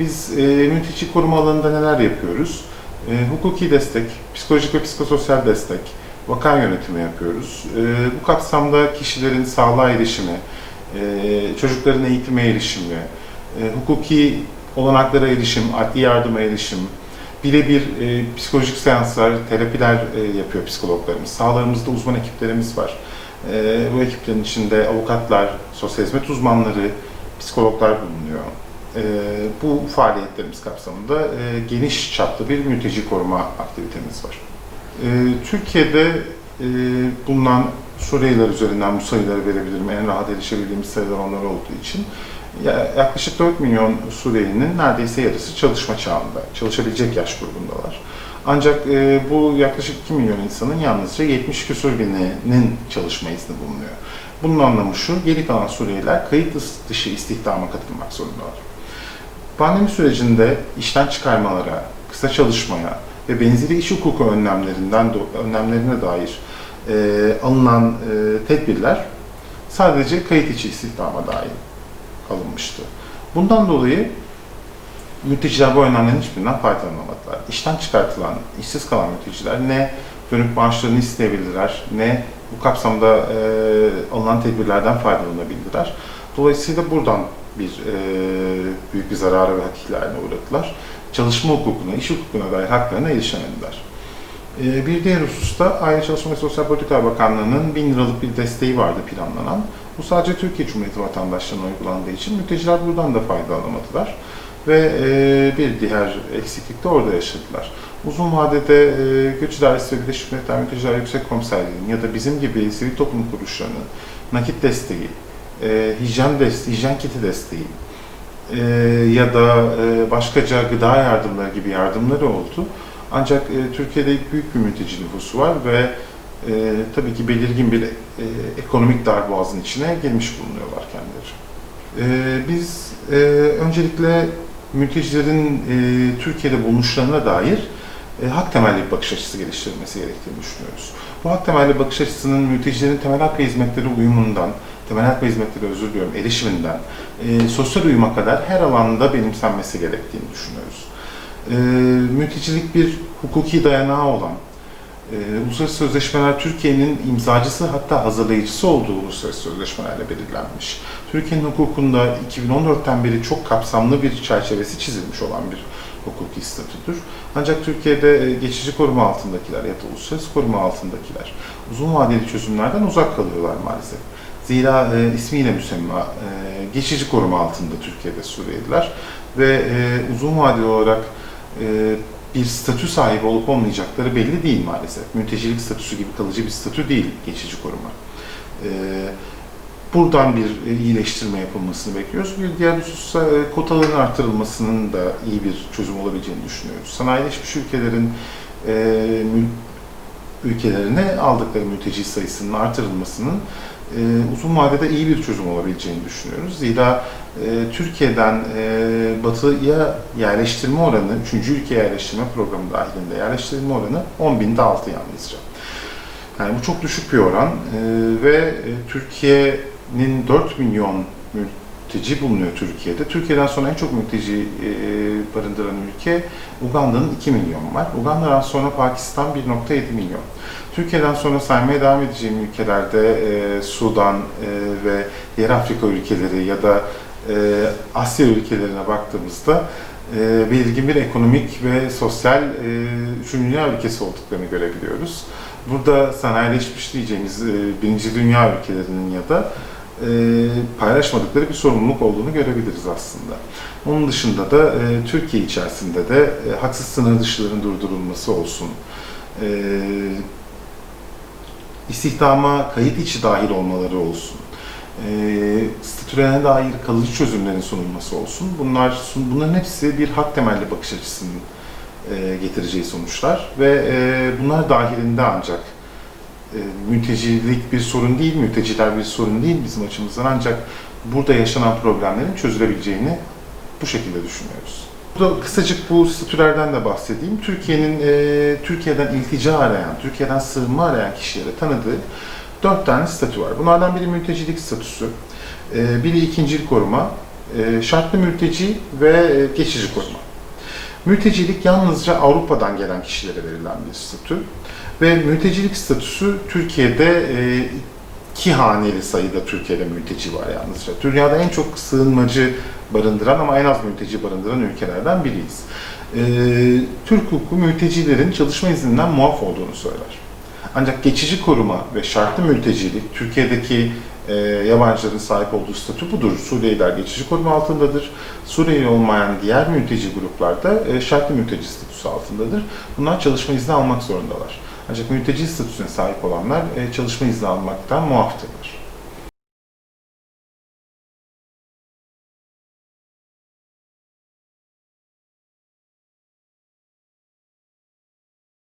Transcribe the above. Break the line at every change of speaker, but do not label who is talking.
Biz e, mülteci koruma alanında neler yapıyoruz? E, hukuki destek, psikolojik ve psikososyal destek, vaka yönetimi yapıyoruz. E, bu kapsamda kişilerin sağlığa erişimi, e, çocukların eğitime erişimi, e, hukuki olanaklara erişim, adli yardıma erişim, birebir e, psikolojik seanslar, terapiler e, yapıyor psikologlarımız. Sahalarımızda uzman ekiplerimiz var. E, bu ekiplerin içinde avukatlar, sosyal hizmet uzmanları, psikologlar bulunuyor. E, bu faaliyetlerimiz kapsamında e, geniş çaplı bir mülteci koruma aktivitemiz var. E, Türkiye'de e, bulunan Suriyeliler üzerinden bu sayıları verebilirim. En rahat erişebildiğimiz sayılar onlar olduğu için. Ya- Yaklaşık 4 milyon Suriyelinin neredeyse yarısı çalışma çağında, çalışabilecek yaş grubundalar. Ancak e, bu yaklaşık 2 milyon insanın yalnızca 70 küsur bininin çalışma izni bulunuyor. Bunun anlamı şu, geri kalan Suriyeliler kayıt dışı istihdama katılmak zorundalar. Pandemi sürecinde işten çıkarmalara, kısa çalışmaya ve benzeri iş hukuku önlemlerinden önlemlerine dair e, alınan e, tedbirler sadece kayıt içi istihdama dair alınmıştı. Bundan dolayı mülteciler bu önlemlerin hiçbirinden faydalanamadılar. İşten çıkartılan, işsiz kalan mülteciler ne dönüp maaşlarını isteyebildiler, ne bu kapsamda e, alınan tedbirlerden faydalanabildiler. Dolayısıyla buradan bir e, büyük bir zarara ve hak ihlaline uğradılar. Çalışma hukukuna, iş hukukuna dair haklarına erişemediler. E, bir diğer hususta Aile Çalışma ve Sosyal Politikalar Bakanlığı'nın 1000 liralık bir desteği vardı planlanan. Bu sadece Türkiye Cumhuriyeti vatandaşlarına uygulandığı için mülteciler buradan da fayda alamadılar. Ve e, bir diğer eksiklik de orada yaşadılar. Uzun vadede e, Göç İdaresi ve Birleşmiş Milletler Mülteciler Yüksek Komiserliği'nin ya da bizim gibi sivil toplum kuruluşlarının nakit desteği, e, hijyen desteği, hijyen kiti desteği e, ya da e, başkaca gıda yardımları gibi yardımları oldu. Ancak e, Türkiye'de büyük bir mülteci nüfusu var ve e, tabii ki belirgin bir e, ekonomik darboğazın içine girmiş bulunuyorlar kendileri. E, biz e, öncelikle mültecilerin e, Türkiye'de bulunuşlarına dair e, hak temelli bir bakış açısı geliştirilmesi gerektiğini düşünüyoruz. Bu hak temelli bakış açısının mültecilerin temel hak ve hizmetleri uyumundan, temel hak ve hizmetleri özür diliyorum, erişiminden, e, sosyal uyuma kadar her alanda benimsenmesi gerektiğini düşünüyoruz. E, mültecilik bir hukuki dayanağı olan, e, uluslararası sözleşmeler Türkiye'nin imzacısı hatta hazırlayıcısı olduğu uluslararası sözleşmelerle belirlenmiş. Türkiye'nin hukukunda 2014'ten beri çok kapsamlı bir çerçevesi çizilmiş olan bir hukuki statüdür. Ancak Türkiye'de e, geçici koruma altındakiler ya da uluslararası koruma altındakiler uzun vadeli çözümlerden uzak kalıyorlar maalesef. Zira e, ismiyle müsemma e, geçici koruma altında Türkiye'de Suriyeliler ve e, uzun vadeli olarak e, bir statü sahibi olup olmayacakları belli değil maalesef. Mültecilik statüsü gibi kalıcı bir statü değil geçici koruma. E, buradan bir e, iyileştirme yapılmasını bekliyoruz. Bir diğer husussa e, kotaların artırılmasının da iyi bir çözüm olabileceğini düşünüyoruz. Sanayileşmiş ülkelerin e, ülkelerine aldıkları mülteci sayısının artırılmasının uzun vadede iyi bir çözüm olabileceğini düşünüyoruz. Zira Türkiye'den batıya yerleştirme oranı, 3. ülke yerleştirme programı dahilinde yerleştirme oranı 10 binde altı yalnızca. Yani bu çok düşük bir oran e, ve e, Türkiye'nin 4 milyon mülteci bulunuyor Türkiye'de. Türkiye'den sonra en çok mülteci e, barındıran ülke Uganda'nın 2 milyon var. Uganda'dan sonra Pakistan 1.7 milyon. Türkiye'den sonra saymaya devam edeceğim ülkelerde e, Sudan e, ve diğer Afrika ülkeleri ya da e, Asya ülkelerine baktığımızda e, belirgin bir ekonomik ve sosyal e, üçüncü dünya ülkesi olduklarını görebiliyoruz. Burada sanayileşmiş diyeceğimiz e, birinci dünya ülkelerinin ya da e, paylaşmadıkları bir sorumluluk olduğunu görebiliriz aslında. Onun dışında da e, Türkiye içerisinde de e, haksız sınır dışıların durdurulması olsun, e, istihdama kayıt içi dahil olmaları olsun, e, statülerine dair kalıcı çözümlerin sunulması olsun. Bunlar bunların hepsi bir hak temelli bakış açısının e, getireceği sonuçlar ve e, bunlar dahilinde ancak mültecilik bir sorun değil, mülteciler bir sorun değil bizim açımızdan ancak burada yaşanan problemlerin çözülebileceğini bu şekilde düşünüyoruz. Burada kısacık bu statülerden de bahsedeyim. Türkiye'nin e, Türkiye'den iltica arayan, Türkiye'den sığınma arayan kişilere tanıdığı dört tane statü var. Bunlardan biri mültecilik statüsü, e, biri ikincil koruma, e, şartlı mülteci ve e, geçici koruma. Mültecilik yalnızca Avrupa'dan gelen kişilere verilen bir statü ve mültecilik statüsü Türkiye'de e, iki haneli sayıda Türkiye'de mülteci var yalnızca. Dünyada en çok sığınmacı barındıran ama en az mülteci barındıran ülkelerden biriyiz. E, Türk hukuku mültecilerin çalışma izninden muaf olduğunu söyler. Ancak geçici koruma ve şartlı mültecilik Türkiye'deki e, yabancıların sahip olduğu statü budur. Suriyeliler geçici koruma altındadır. Suriyeli olmayan diğer mülteci gruplar da e, şartlı mülteci statüsü altındadır. Bunlar çalışma izni almak zorundalar. Ancak mülteci statüsüne sahip olanlar e, çalışma izni almaktan muaftır.